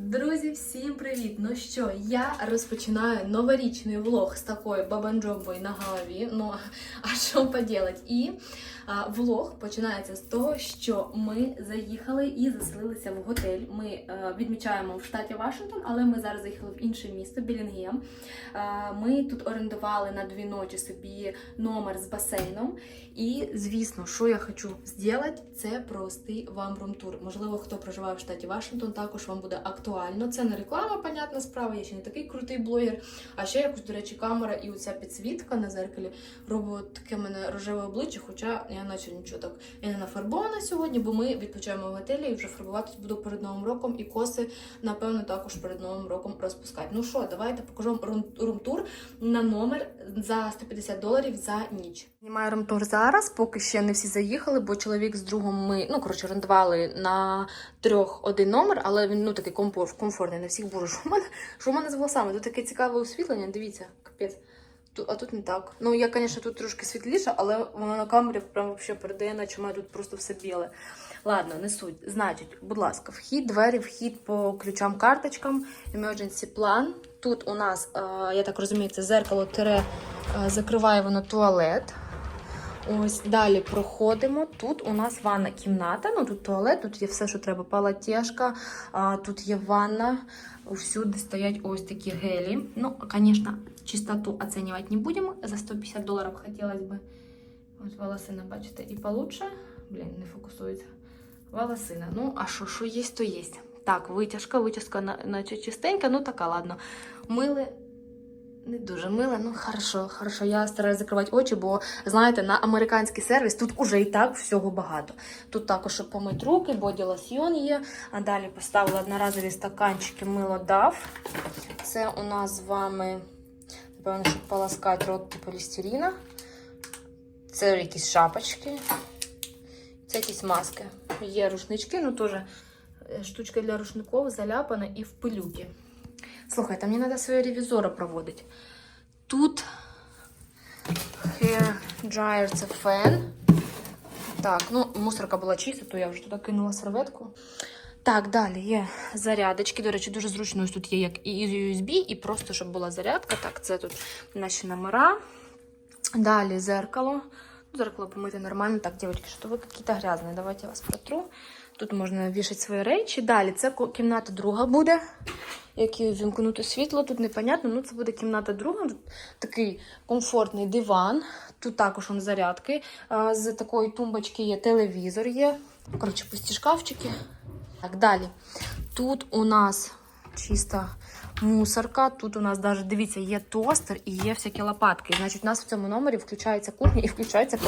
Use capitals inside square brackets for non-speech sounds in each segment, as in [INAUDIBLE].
Друзі, всім привіт! Ну що, я розпочинаю новорічний влог з такою бабанджомбою на голові. Ну, а що поділать? І а, влог починається з того, що ми заїхали і заселилися в готель. Ми е, відмічаємо в штаті Вашингтон, але ми зараз заїхали в інше місто, Білінгем. Е, ми тут орендували на дві ночі собі номер з басейном. І, звісно, що я хочу зробити, це провести вам румтур. Можливо, хто проживає в штаті Вашингтон, також вам буде актуально. Це не реклама, понятна справа, я ще не такий крутий блогер. А ще якось, до речі, камера і оця підсвітка на зеркалі робить таке мене рожеве обличчя, хоча я наче нічого так. Я не нафарбована сьогодні, бо ми відпочиваємо в готелі і вже фарбуватись буду перед Новим роком, і коси, напевно, також перед Новим роком розпускати. Ну що, давайте покажу вам рум- румтур на номер за 150 доларів за ніч. Знімаю румтур зараз, поки ще не всі заїхали, бо чоловік з другом ми, ну коротше, орендували на трьох один номер, але він ну такий комфорт, комфортний. Не всіх боже, що в мене, що в мене з волосами? Тут таке цікаве освітлення, дивіться, капець. А тут не так. Ну, я, звісно, тут трошки світліше, але воно на камері прям вообще передає, наче має тут просто все біле. Ладно, не суть. Значить, будь ласка, вхід, двері, вхід по ключам, карточкам, emergency план. Тут у нас, е, я так розумію, це зеркало тире е, закриває воно туалет. Ось далі проходимо. Тут у нас ванна кімната. Ну тут туалет, тут є все, що треба. Палатєшка, тут є ванна. Всюди стоять ось такі гелі. Ну, звісно, чистоту оцінювати не будемо. За 150 доларів хотілося б. Ось волосина, бачите, і получше. Блін, не фокусується. Волосина. Ну, а що, що є, то є. Так, витяжка, витяжка наче чистенька, ну така, ладно. Мили не дуже миле, ну хорошо, хорошо. Я стараюся закривати очі, бо знаєте, на американський сервіс тут уже і так всього багато. Тут також щоб помити руки, боді лосьйон є. А далі поставила одноразові стаканчики мило дав. Це у нас з вами, напевно, щоб полоскати рот типу лістеріна. Це якісь шапочки. Це якісь маски. Є рушнички, ну теж штучка для рушників заляпана і в пилюки. Слухайте, мені треба своє ревізора проводити. Тут hair dryer фен. Так, ну, мусорка була чиста, то я вже туди кинула серветку. Так, далі є зарядочки. До речі, дуже зручно ось тут є як і USB, і просто щоб була зарядка. Так, це тут наші номера. Далі зеркало. Зеркало помити нормально. Так, дівчатки, що ви якісь грязні. Давайте я вас протру. Тут можна вішати свої речі. Далі це кімната друга буде. Як її вімкнути світло, тут непонятно. Ну, це буде кімната друга. Тут такий комфортний диван. Тут також он зарядки. З такої тумбочки є телевізор, є. Коротше, пусті шкафчики. Так, далі. Тут у нас чиста мусорка. Тут у нас навіть, дивіться, є тостер і є всякі лопатки. Значить, у нас в цьому номері включається кухня і включається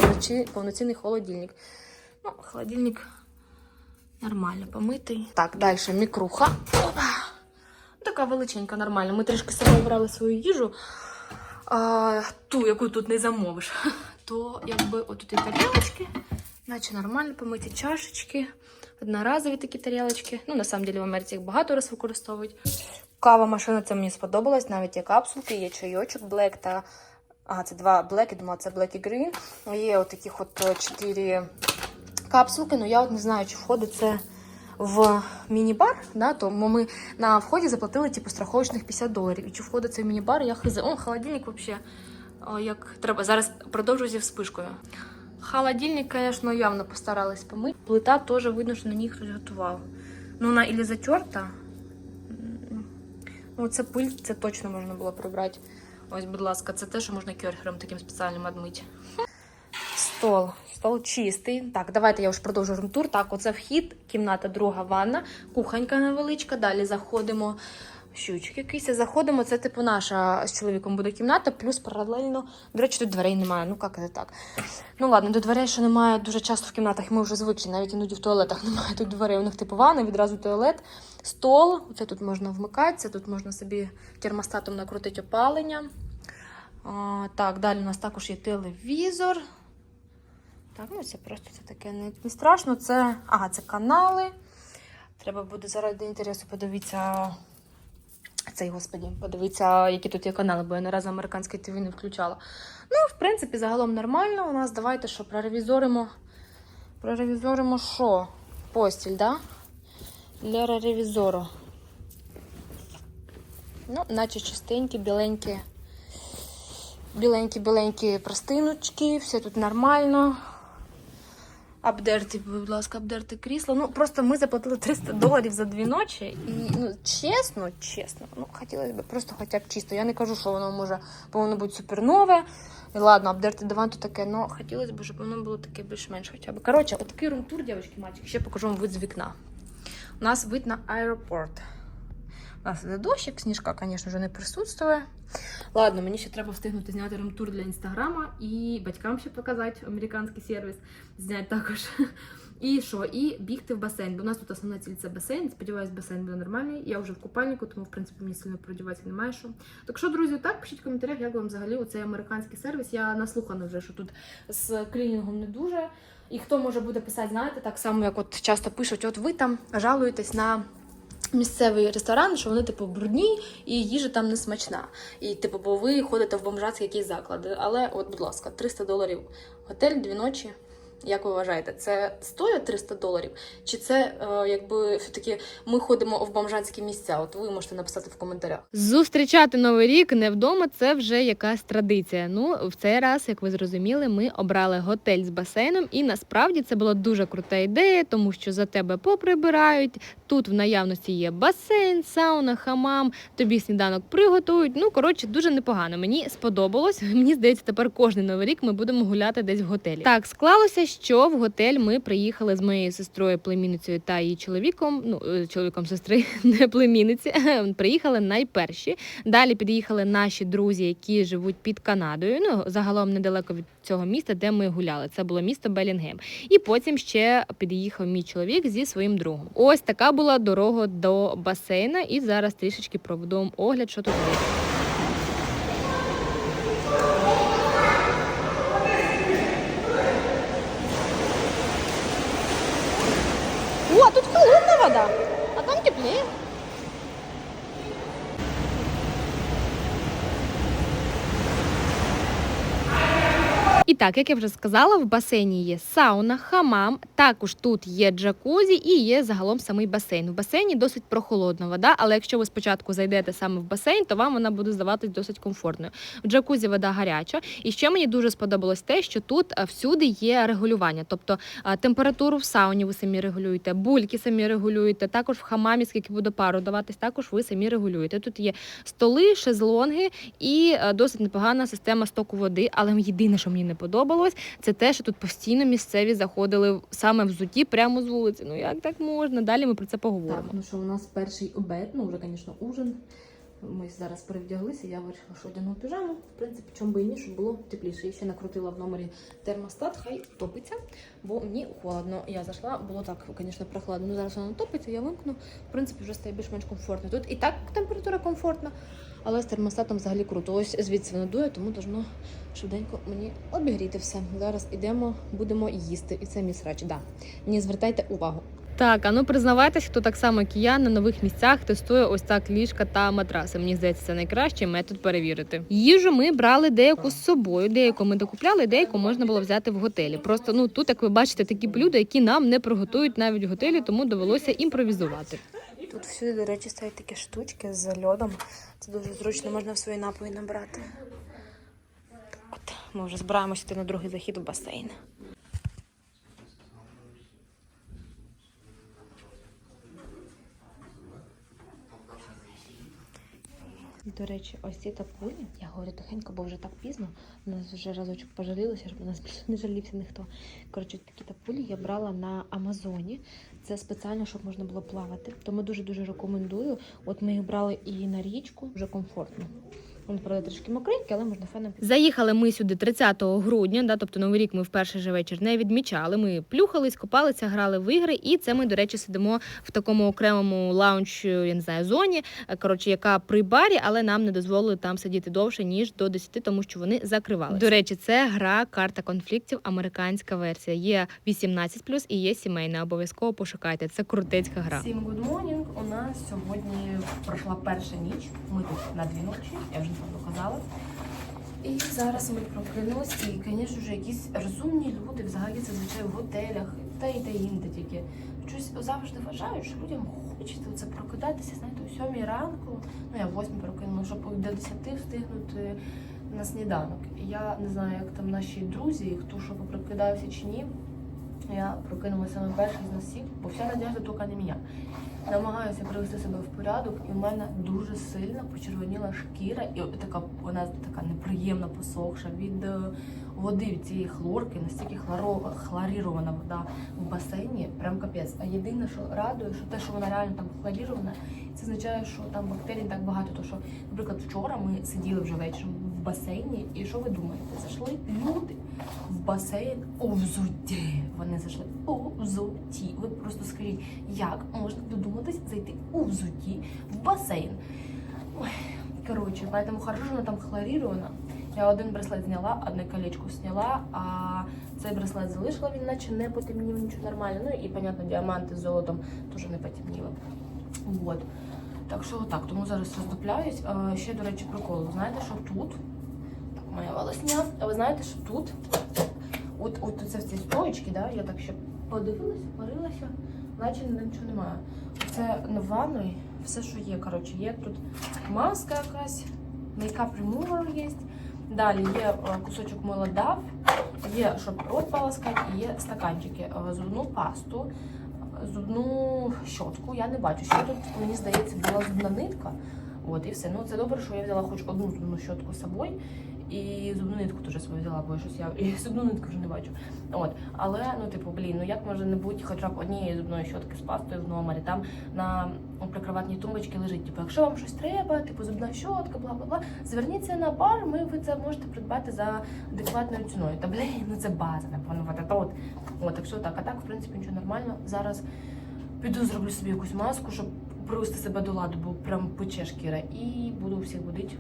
повноцінний холодильник. Ну, холодильник нормально помитий. Так, далі мікруха. Опа! Така величенька, нормальна. Ми трішки собі обрали свою їжу, а, ту, яку тут не замовиш. [LAUGHS] То якби отут і тарілочки, наче нормально помиті чашечки, одноразові такі тарілочки. Ну, на в Америці їх багато раз використовують. Кава машина, це мені сподобалось. Навіть є капсулки, є чайочок, блек та. А, це два блек, я це блек і грін. Є от от е, чотири капсулки, ну я от не знаю, чи входить це в міні-бар, да, тому ми на вході заплатили типу страховочних 50 доларів. І чи входить це в міні-бар, я хз. О, холодильник взагалі як треба. Зараз продовжую зі вспишкою. Холодильник, звісно, явно постарались помити. Плита теж видно, що на ній хтось готував. Ну, вона ілі затерта. Ну, це пиль, це точно можна було прибрати. Ось, будь ласка, це те, що можна кьорхером таким спеціальним відмити. Стол. Стол чистий. Так, давайте я вже продовжу румтур. Так, оце вхід, кімната, друга ванна, кухонька невеличка. Далі заходимо. Щучок якийсь. Заходимо. Це типу наша з чоловіком буде кімната, плюс паралельно. До речі, тут дверей немає. Ну, як це так? Ну ладно, до дверей ще немає дуже часто в кімнатах. Ми вже звикли, навіть іноді в туалетах [LAUGHS] немає тут дверей. У них типу ванна, відразу туалет, стол. Це тут можна вмикати, це тут можна собі термостатом накрутити опалення. А, так, далі у нас також є телевізор. Так, ну це просто це таке не, не страшно. Це. Ага, це канали. Треба буде заради інтересу подивитися. Цей, господі, подивитися, які тут є канали, бо я не раз американське ТВ не включала. Ну, в принципі, загалом нормально. У нас давайте що, проревізоримо. Проревізоримо що? Постіль, да? Для ревізору. Ну, наче чистенькі, біленькі. Біленькі-біленькі простиночки, все тут нормально. Обдерти, будь ласка, обдерти крісло. Ну, просто ми заплатили 300 доларів за дві ночі. І, ну, чесно, чесно, ну, хотілося б просто хоча б чисто. Я не кажу, що воно може повинно бути супернове. І ладно, обдерти диван то таке, але хотілося б, щоб воно було таке більш-менш хоча б. Коротше, отакий румтур, дівчатки, мальчики, ще покажу вам вид з вікна. У нас вид на аеропорт. У нас іде дощик, сніжка, звісно, вже не присутствує. Ладно, мені ще треба встигнути зняти румтур для інстаграма і батькам ще показати американський сервіс. Зняти також. [LAUGHS] І що? І бігти в басейн. Бо у нас тут основна ціль це басейн. Сподіваюсь, басейн буде нормальний. Я вже в купальнику, тому в принципі мені сильно продіватися немає що. Так що, друзі, так пишіть в коментарях, як вам взагалі оцей американський сервіс. Я наслухана вже, що тут з клінінгом не дуже. І хто може буде писати, знаєте, так само, як от часто пишуть, от ви там жалуєтесь на місцевий ресторан, що вони, типу, брудні і їжа там не смачна. І, типу, бо ви ходите в бомжацькі якісь заклади. Але, от, будь ласка, 300 доларів готель, дві ночі. Як ви вважаєте, це стоїть 300 доларів? Чи це е, якби все-таки ми ходимо в бомжанські місця? От ви можете написати в коментарях. Зустрічати новий рік не вдома це вже якась традиція. Ну в цей раз, як ви зрозуміли, ми обрали готель з басейном, і насправді це була дуже крута ідея, тому що за тебе поприбирають. Тут в наявності є басейн, сауна, хамам, тобі сніданок приготують. Ну коротше, дуже непогано. Мені сподобалось. Мені здається, тепер кожний новий рік ми будемо гуляти десь в готелі. Так склалося, що в готель ми приїхали з моєю сестрою, племінницею та її чоловіком. Ну е, чоловіком сестри, [LAUGHS] не племінниці. [LAUGHS] Приїхали найперші. Далі під'їхали наші друзі, які живуть під Канадою. Ну загалом недалеко від цього міста, де ми гуляли. Це було місто Белінгем. І потім ще під'їхав мій чоловік зі своїм другом. Ось така була дорога до басейна. І зараз трішечки проведу огляд, що тут є. О, тут холодна вода, а там теплее. І так, як я вже сказала, в басейні є сауна, хамам. Також тут є джакузі і є загалом самий басейн. В басейні досить прохолодна вода, але якщо ви спочатку зайдете саме в басейн, то вам вона буде здаватись досить комфортною. В джакузі вода гаряча. І ще мені дуже сподобалось те, що тут всюди є регулювання. Тобто температуру в сауні ви самі регулюєте, бульки самі регулюєте. Також в хамамі, скільки буде пару даватись, також ви самі регулюєте. Тут є столи, шезлонги і досить непогана система стоку води. Але єдине, що мені не подобалось, це те, що тут постійно місцеві заходили саме в зуті прямо з вулиці. Ну як так можна? Далі ми про це поговоримо. Так, ну що, у нас перший обед, ну вже, звісно, ужин. Ми зараз перевдяглися, я вирішила, що одягну піжаму. В принципі, чому би і ні, щоб було тепліше. І ще накрутила в номері термостат, хай топиться, бо мені холодно. Я зайшла, було так, звісно, прохладно. Ну зараз воно топиться, я вимкну. В принципі, вже стає більш-менш комфортно. Тут і так температура комфортна, але з термостатом взагалі круто. Ось звідси воно дує, тому должно швиденько мені обігріти все. Зараз ідемо, будемо їсти. І це мій срач. Да. Не звертайте увагу. Так, а ну признавайтесь, хто так само, як і я, на нових місцях тестує ось так ліжка та матраси. Мені здається, це найкращий метод перевірити. Їжу ми брали деяку з собою, деяку ми докупляли, деяку можна було взяти в готелі. Просто ну тут, як ви бачите, такі блюда, які нам не приготують навіть в готелі, тому довелося імпровізувати. Тут всюди, до речі, стоять такі штучки з льодом. Це дуже зручно, можна в свої напої набрати. От, ми вже збираємося йти на другий захід в басейн. До речі, ось ці тапулі, я говорю тихенько, бо вже так пізно. У нас вже разочок пожалілося, щоб у нас більше не жалівся ніхто. Коротше, такі тапулі я брала на Амазоні. Це спеціально, щоб можна було плавати. Тому дуже-дуже рекомендую. От ми їх брали і на річку, вже комфортно. Вони, правда, трішки мокренькі, але можна феном. Заїхали ми сюди 30 грудня, да, тобто новий рік ми в перший же вечір не відмічали. Ми плюхались, копалися, грали в ігри, і це ми, до речі, сидимо в такому окремому лаунч, я не знаю, зоні, е, коротше, яка при барі, але нам не дозволили там сидіти довше ніж до 10, тому що вони закривалися. До речі, це гра карта конфліктів, американська версія. Є 18+, і є сімейна. Обов'язково пошукайте. Це крутецька гра. Всім good morning. У нас сьогодні пройшла перша ніч. Ми тут на дві ночі, я вже доказала. І зараз ми прокинулись, і, звісно, вже якісь розумні люди взагалі зазвичай в готелях та й та інде тільки. Щось завжди вважають, що людям чисто це прокидатися, знаєте, о сьомій ранку, ну я в восьмій прокинула, щоб до 10 встигнути на сніданок. І я не знаю, як там наші друзі, хто що попрокидався чи ні. Я прокинулася саме перший з нас всіх, бо вся надежда тільки на мене. Намагаюся привести себе в порядок, і в мене дуже сильно почервоніла шкіра, і така вона така неприємна, посохша від е, води від цієї хлорки, настільки хлоро, хлорірована вода в басейні, прям капець. А єдине, що радує, що те, що вона реально там хлорірована, це означає, що там бактерій так багато. То що, наприклад, вчора ми сиділи вже вечором в басейні, і що ви думаєте? Зайшли люди в басейн у взутті. Вони зайшли у взутті. Ви просто скажіть, як можна додуматись зайти у взутті в басейн? Коротше, поэтому хорошо, вона там хлорірована. Я один браслет зняла, одне колечко зняла, а цей браслет залишила, він наче не потемнів, нічого нормально. Ну і, понятно, діаманти з золотом теж не потемніли. Вот. Так що так, тому зараз роздупляюсь. Ще, до речі, прикол. Знаєте, що тут? Моя волосня. А ви знаєте, що тут? От, от це в цій стоечці, да? я так ще подивилася, порилася, наче нічого немає. Це на ванної все, що є. Коротше, є тут маска якась, мейкап ремувер є. Далі є е, кусочок молода, є, щоб рот полоскати, і є стаканчики, Е, зубну пасту, зубну щотку. Я не бачу. Ще тут, мені здається, була зубна нитка. От і все. Ну це добре, що я взяла хоч одну зубну щотку з собою. І зубну нитку теж свою взяла, бо щось я і зубну нитку вже не бачу. От, але ну, типу, блін, ну як може не бути хоча б однієї зубної щотки з пастою в номері? Там на прикроватній тумбочці лежить. Типу, якщо вам щось треба, типу зубна щотка, бла бла бла, зверніться на бар. Ми ви це можете придбати за адекватною ціною. Та блін, ну це база, напевно, от, це от. От, так що так, а так, в принципі, нічого нормально. Зараз піду зроблю собі якусь маску, щоб привести себе до ладу, бо прям пече шкіра. І буду всіх будити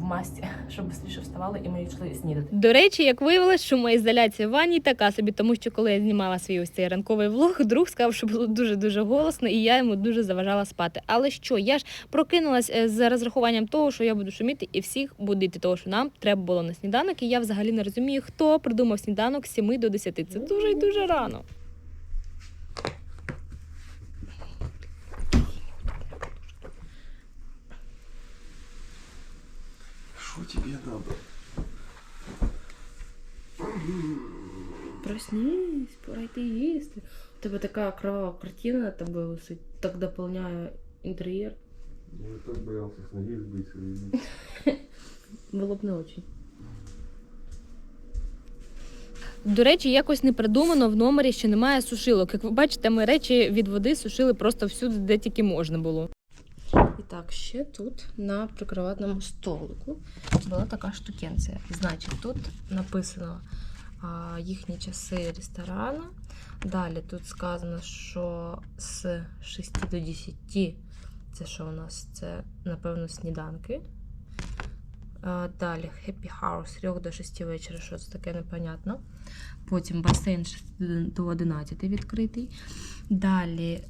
в масті, [LAUGHS] щоб швидше вставали і ми йшли снідати. До речі, як виявилось, шумоізоляція в ванні така собі, тому що коли я знімала свій ось цей ранковий влог, [LAUGHS] друг сказав, що було дуже дуже голосно, і я йому дуже заважала спати. Але що, я ж прокинулась е, з розрахуванням того, що я буду шуміти і всіх будити, того що нам треба було на сніданок. І я взагалі не розумію, хто придумав сніданок з 7 до 10. Це дуже і дуже рано. Тебе надо? Проснись, пора йти їсти. У тебе така кровава картина на тебе висить, так доповняє інтер'єр. Я так боялся с ноги сбыть свои. Було б не очень. До речі, якось не придумано в номері, що немає сушилок. Як ви бачите, ми речі від води сушили просто всюди, де тільки можна було. Так, ще тут на прикроватному столику була така штукенція. Значить, тут написано а, їхні часи ресторану. Далі тут сказано, що з 6 до 10 це що у нас? Це, напевно, сніданки. А, Далі Happy Hour з 3 до 6 вечора, що це таке непонятно. Потім басейн 6 до 11 відкритий. Далі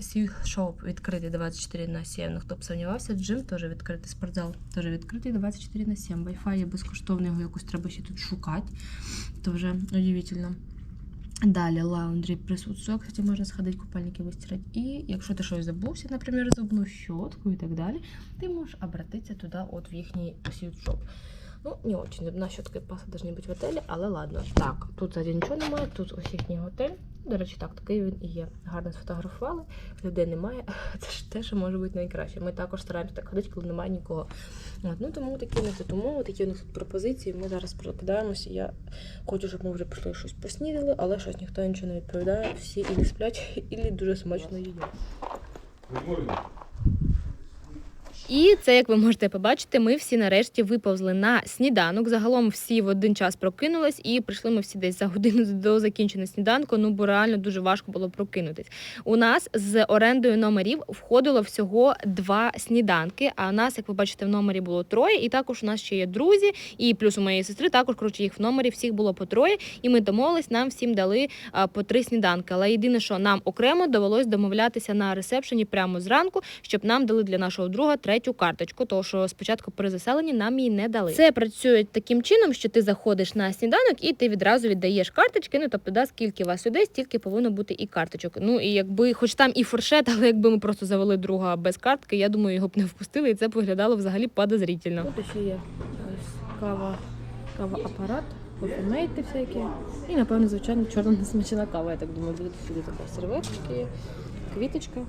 Сью Шоп відкритий 24 на 7. Ну, хто б сумнівався, джим теж відкритий, спортзал теж відкритий 24 на 7. Wi-Fi є безкоштовний, його якось треба ще тут шукати. То вже удивительно. Далі лаундрі присутствує, кстати, можна сходити, купальники вистирати. І якщо ти щось забувся, наприклад, зубну щотку і так далі, ти можеш обратитися туди, от в їхній Сью-шоп. Ну, не очень. Зубна щотка і паста должны бути в отелі, але ладно. Так, тут ззаді нічого немає, тут ось їхній готель. До речі, так, такий він і є. Гарно сфотографували, людей немає. [LAUGHS] Це ж те, що може бути найкраще. Ми також стараємося так ходити, коли немає нікого. От, ну тому такі у нас тут такі у нас тут пропозиції. Ми зараз прокидаємося. Я хочу, щоб ми вже пішли щось поснідали, але щось ніхто нічого не відповідає. Всі ілі сплять, [LAUGHS] ілі дуже смачно їдять. І це, як ви можете побачити, ми всі нарешті виповзли на сніданок. Загалом всі в один час прокинулись, і прийшли ми всі десь за годину [LAUGHS] до закінчення сніданку. Ну бо реально дуже важко було прокинутись. У нас з орендою номерів входило всього два сніданки. А у нас, як ви бачите, в номері було троє, і також у нас ще є друзі, і плюс у моєї сестри також коротше, їх в номері всіх було по троє. І ми домовились, нам всім дали по три сніданки. Але єдине, що нам окремо довелось домовлятися на ресепшені прямо зранку, щоб нам дали для нашого друга третю карточку, тому що спочатку при заселенні нам її не дали. Це працює таким чином, що ти заходиш на сніданок і ти відразу віддаєш карточки. Ну тобто, да, скільки вас людей, стільки повинно бути і карточок. Ну і якби, хоч там і фуршет, [LAUGHS] але якби ми просто завели друга без картки, я думаю, його б не впустили, і це виглядало взагалі подозрительно. Тут ще є ось кава, кава апарат, кофемейти всякі. І, напевно, звичайно, чорна [LAUGHS] несмачена кава. Я так думаю, буде сюди така серветочки, квіточка.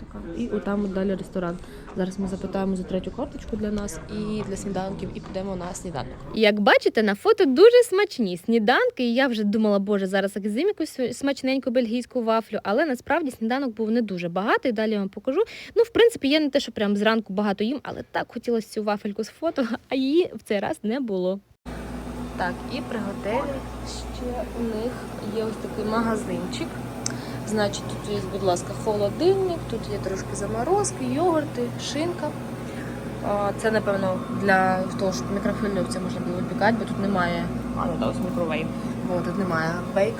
Така. І отам от далі ресторан. Зараз ми запитаємо за третю карточку для нас і для сніданків, і підемо на сніданок. Як бачите, на фото дуже смачні сніданки. І я вже думала, боже, зараз як з'їм якусь смачненьку бельгійську вафлю, але насправді сніданок був не дуже багатий. Далі я вам покажу. Ну, в принципі, я не те, що прям зранку багато їм, але так хотілося цю вафельку з фото, [LAUGHS] а її в цей раз не було. Так, і при готелі ще у них є ось такий магазинчик. Значить, тут є, будь ласка, холодильник, тут є трошки заморозки, йогурти, шинка. Це, напевно, для того, щоб мікрохвильовці можна було випікати, бо тут немає. А, ну так, ось мікровейв. Бо тут немає бейк.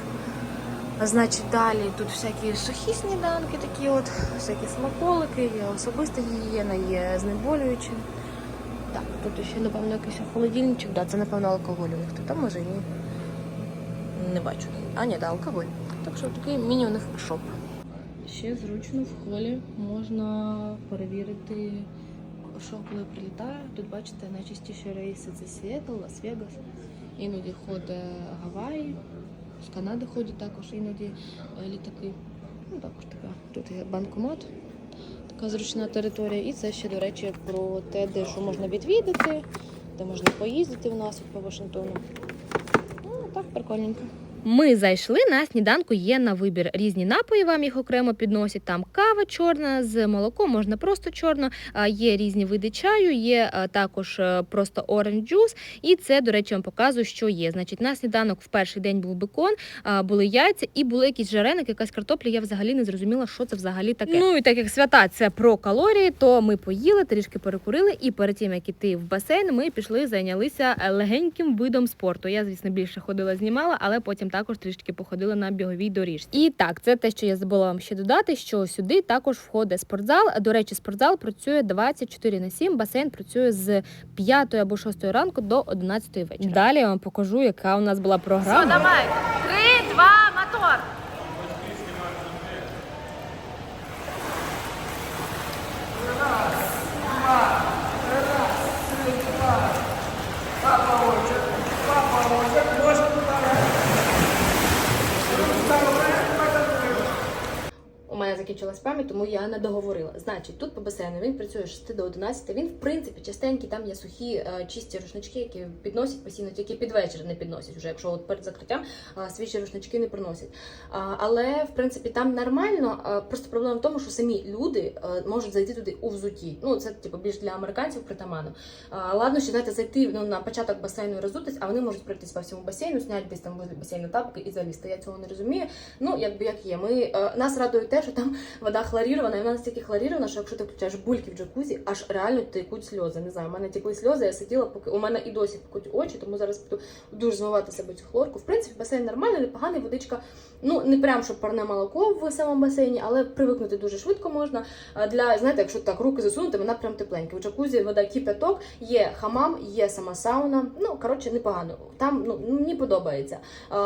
Значить, далі тут всякі сухі сніданки, такі от, всякі смаколики, є особиста гігієна, є знеболюючі. Так, тут ще, напевно, якийсь холодильничок, да, це, напевно, алкоголь у них тут, а може ні. Не бачу. А, ні, да, алкоголь. Так що такий міні у них шоп. Ще зручно в холі можна перевірити, що коли прилітає. Тут бачите, найчастіші рейси це Сіетл, Лас-Вегас. Іноді ходить Гаваї, з Канади ходять також іноді е, літаки. Ну також така. Тут є банкомат, така зручна територія. І це ще, до речі, про те, де що можна відвідати, де можна поїздити в нас по Вашингтону. Ну, так, прикольненько. Ми зайшли на сніданку. Є на вибір різні напої. Вам їх окремо підносять. Там кава чорна з молоком, можна просто чорно. Є різні види чаю, є також е, просто оранж джус. І це, до речі, вам показую, що є. Значить, на сніданок в перший день був бекон, були яйця і були якісь жареники, якась картопля. Я взагалі не зрозуміла, що це взагалі таке. Ну і так як свята це про калорії, то ми поїли, трішки перекурили, і перед тим як іти в басейн, ми пішли, зайнялися е, легеньким видом спорту. Я, звісно, більше ходила, знімала, але потім також трішки походили на біговій доріжці. І так, це те, що я забула вам ще додати, що сюди також входить спортзал. До речі, спортзал працює 24 на 7, басейн працює з 5 або 6 ранку до 11 вечора. Далі я вам покажу, яка у нас була програма. давай. Три, два, мотор. У мене закінчилась пам'ять, тому я не договорила. Значить, тут по басейну він працює з 6 до 11. Він, в принципі, частенькі там є сухі е, чисті рушнички, які підносять постійно, тільки під вечір не підносять. Вже якщо от перед закриттям свіжі рушнички не приносять. Але в принципі там нормально. Просто проблема в тому, що самі люди е, можуть зайти туди у взуті. Ну це типу більш для американців притаманно. Ладно, що знаєте, зайти ну, на початок басейну і роздутись, а вони можуть пройтись по всьому басейну, зняти десь там басейну тапки і залізти. Я цього не розумію. Ну якби як є. Ми е, нас радує те, що там вода хлорірована, і вона настільки хлорірована, що якщо ти включаєш бульки в джакузі, аж реально текуть сльози. Не знаю, у мене текли сльози, я сиділа, поки у мене і досі пекуть очі, тому зараз буду дуже змивати себе цю хлорку. В принципі, басейн нормальний, непоганий, водичка. Ну не прям щоб парне молоко в самому басейні, але привикнути дуже швидко можна. Для знаєте, якщо так руки засунути, вона прям тепленька. В джакузі вода кипяток, є хамам, є сама сауна. Ну коротше, непогано. Там ну мені подобається.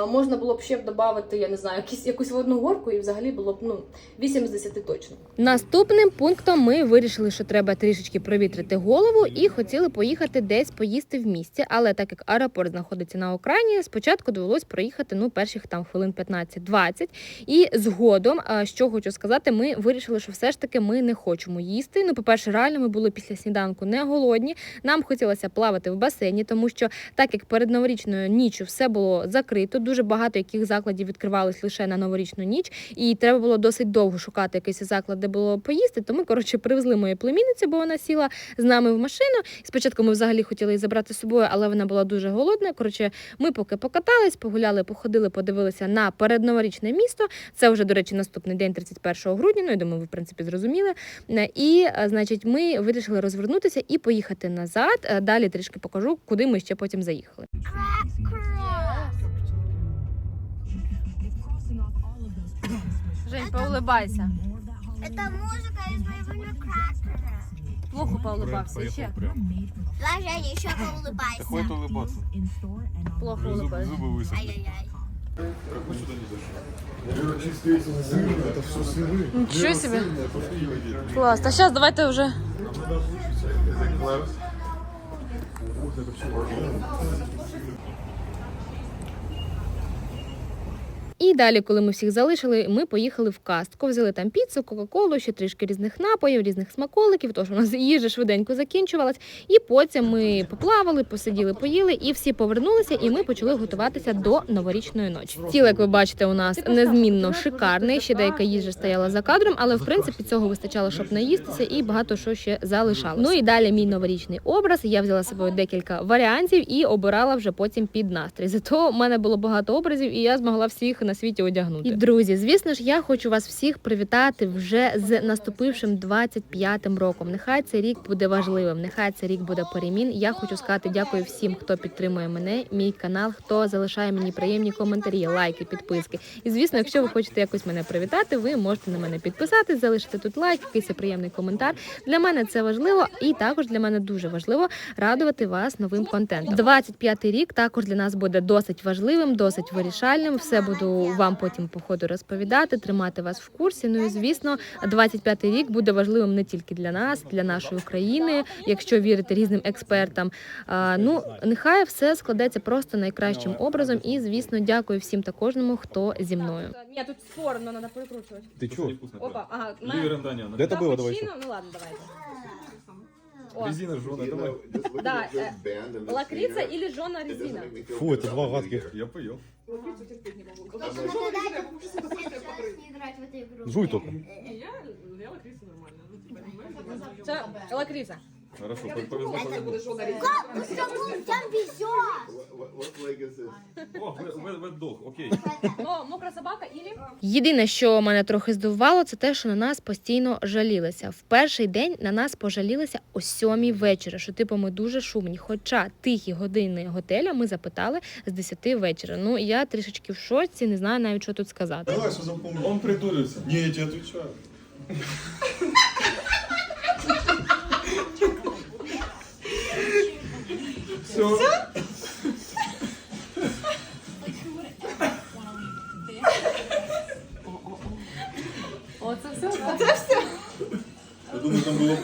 Можна було б ще додати, я не знаю, якісь якусь водну горку, і взагалі було б ну 8 з 10 точно. Наступним пунктом ми вирішили, що треба трішечки провітрити голову і хотіли поїхати десь поїсти в місті. Але так як аеропорт знаходиться на окраїні, спочатку довелось проїхати ну перших там хвилин 15-20. І згодом, що хочу сказати, ми вирішили, що все ж таки ми не хочемо їсти. Ну, по-перше, реально ми були після сніданку не голодні. Нам хотілося плавати в басейні, тому що так як перед новорічною ніччю все було закрито, дуже багато яких закладів відкривались лише на новорічну ніч, і треба було досить довго шукати якийсь заклад, де було поїсти. То ми коротше привезли мою племінницю, бо вона сіла з нами в машину. Спочатку ми взагалі хотіли її забрати з собою, але вона була дуже голодна. Коротше, ми поки покатались, погуляли, походили, подивилися на передноворічне місто. Це вже, до речі, наступний день, 31 грудня. Ну я думаю, ви в принципі зрозуміли. Е, І, е, значить, ми вирішили розвернутися і поїхати назад. Е, Далі трішки покажу, куди ми ще потім заїхали. Жень, поулибайся. Это музыка из моего кракера. Вуху поулыбався. Поехал Ще. прям. Давай, Женя, еще поулыбайся. Да хватит улыбаться. Плохо Зуб- улыбається. Зубы высохли. Ай-яй-яй. Как мы сюда не зашли? Чистые сыры, это все сыры. Ничего себе. Клас. Та зараз давайте вже. І далі, коли ми всіх залишили, ми поїхали в кастку, взяли там піцу, кока-колу, ще трішки різних напоїв, різних смаколиків, тож у нас їжа швиденько закінчувалась. І потім ми поплавали, посиділи, поїли, і всі повернулися, і ми почали готуватися до новорічної ночі. Стіл, як ви бачите, у нас незмінно шикарний. Ще деяка їжа стояла за кадром, але в принципі цього вистачало, щоб наїстися, і багато що ще залишалось. Ну і далі мій новорічний образ. Я взяла з собою декілька варіантів і обирала вже потім під настрій. Зато в мене було багато образів, і я змогла всіх на світі одягнути. І друзі, звісно ж, я хочу вас всіх привітати вже з наступившим 25-м роком. Нехай цей рік буде важливим, нехай цей рік буде перемін. Я хочу сказати дякую всім, хто підтримує мене, мій канал, хто залишає мені приємні коментарі, лайки, підписки. І звісно, якщо ви хочете якось мене привітати, ви можете на мене підписатись, залишити тут лайк, якийсь приємний коментар. Для мене це важливо, і також для мене дуже важливо радувати вас новим контентом. 25-й рік також для нас буде досить важливим, досить вирішальним. Все буду вам потім по ходу розповідати, тримати вас в курсі. Ну і звісно, 25-й рік буде важливим не тільки для нас, для нашої країни, якщо вірити різним експертам. А, ну нехай все складеться просто найкращим образом. І звісно, дякую всім та кожному, хто зі мною. Ні, тут спорно, треба перекручувати. Ты чё? Опа, ага. Ливером Даня. Да это было, давай Ну ладно, давайте. О, Резина жженая, давай. да, э, лакрица или жженая резина? Фу, это два гадких. Я поел. играть в эту игру. Жуй только. Це лакрица. Хорошо, повезло, повезло. Кому там везет? О, вет-дог, окей. О, мокра собака или... Єдине, що мене трохи здивувало, це те, що на нас постійно жалілися. В перший день на нас пожалілися о сьомій вечора, що типу ми дуже шумні. Хоча тихі години готеля ми запитали з 10 вечора. Ну я трішечки в шоці, не знаю навіть що тут сказати. Давай, что запомнил. Он придурился. Не, я тебе Все. Оце все? Я думаю, там было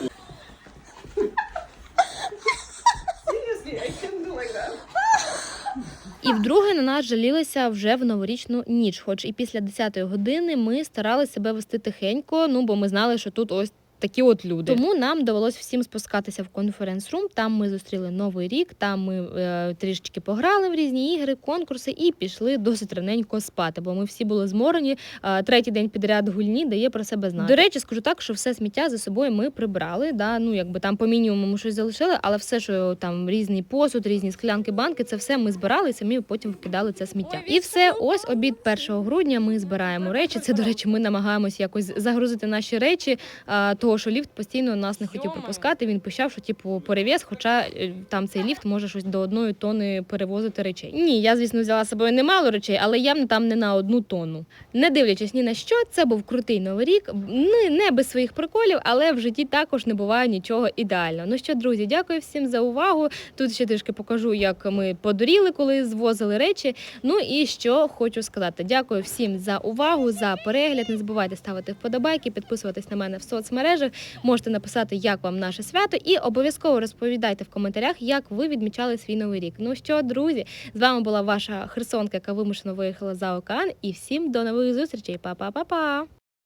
І вдруге на нас жалілися вже в новорічну ніч. Хоч і після 10-ї години ми старалися себе вести тихенько, ну бо ми знали, що тут ось. Такі от люди. Тому нам довелось всім спускатися в конференц-рум. Там ми зустріли новий рік. Там ми е, трішечки пограли в різні ігри, конкурси і пішли досить раненько спати, бо ми всі були зморені. Е, третій день підряд гульні дає про себе знати. До речі, скажу так, що все сміття за собою ми прибрали. Да? Ну якби там по мінімуму щось залишили, але все, що там різний посуд, різні склянки, банки, це все ми збирали і самі потім викидали це сміття. І все, ось обід 1 грудня. Ми збираємо речі. Це до речі, ми намагаємось якось загрузити наші речі. А, того, що ліфт постійно нас не хотів пропускати. Він пищав, що типу перевіз, хоча е, там цей ліфт може щось до одної тони перевозити речей. Ні, я звісно взяла з собою немало речей, але явно там не на одну тонну. Не дивлячись ні на що, це був крутий новий рік. Не, не без своїх приколів, але в житті також не буває нічого ідеального. Ну що, друзі, дякую всім за увагу. Тут ще трішки покажу, як ми подоріли, коли звозили речі. Ну і що хочу сказати. Дякую всім за увагу, за перегляд. Не забувайте ставити вподобайки, підписуватись на мене в соцмережах. Можете написати, як вам наше свято, і обов'язково розповідайте в коментарях, як ви відмічали свій новий рік. Ну що, друзі, з вами була ваша Херсонка, яка вимушено виїхала за океан. І всім до нових зустрічей. Па-па-па-па!